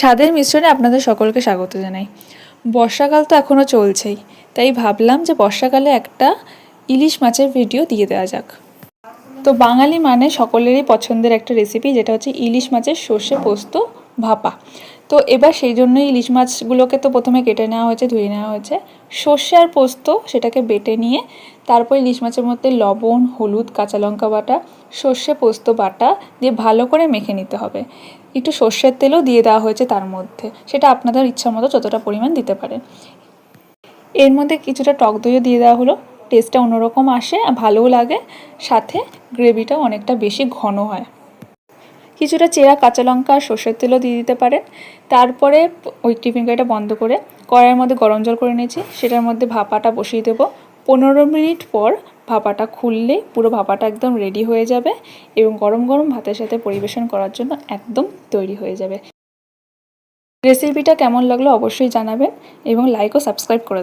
স্বাদের মিশ্রণে আপনাদের সকলকে স্বাগত জানাই। বর্ষাকাল তো এখনও চলছেই, তাই ভাবলাম যে বর্ষাকালে একটা ইলিশ মাছের ভিডিও দিয়ে দেওয়া যাক। তো বাঙালি মানে সকলেরই পছন্দের একটা রেসিপি যেটা হচ্ছে ইলিশ মাছের সর্ষে পোস্ত ভাপা। তো এবার সেই জন্যই ইলিশ মাছগুলোকে তো প্রথমে কেটে নেওয়া হয়েছে, ধুয়ে নেওয়া হয়েছে। সর্ষে আর পোস্ত সেটাকে বেটে নিয়ে তারপর ইলিশ মাছের মধ্যে লবণ, হলুদ, কাঁচা লঙ্কা বাটা, সর্ষে পোস্ত বাটা দিয়ে ভালো করে মেখে নিতে হবে। একটু সর্ষের তেলও দিয়ে দেওয়া হয়েছে তার মধ্যে, সেটা আপনাদের ইচ্ছা মতো যতটা পরিমাণ দিতে পারেন। এর মধ্যে কিছুটা টক দইও দিয়ে দেওয়া হলো টেস্টটা অন্যরকম আসে, ভালোও লাগে, সাথে গ্রেভিটা অনেকটা বেশি ঘন হয়। কিছুটা চেরা কাঁচা লঙ্কা আর সর্ষের তেলও দিয়ে দিতে পারেন তারপরে ওই টিফিন কারিটা বন্ধ করে কড়াইয়ের মধ্যে গরম জল করে নিয়েছি। সেটার মধ্যে ভাপাটা বসিয়ে দেবো। পনেরো মিনিট পর ভাপাটা খুললেই পুরো ভাপাটা একদম রেডি হয়ে যাবে এবং গরম গরম ভাতের সাথে পরিবেশন করার জন্য একদম তৈরি হয়ে যাবে। রেসিপিটা কেমন লাগল অবশ্যই জানাবেন এবং লাইক ও সাবস্ক্রাইব করে দেবেন।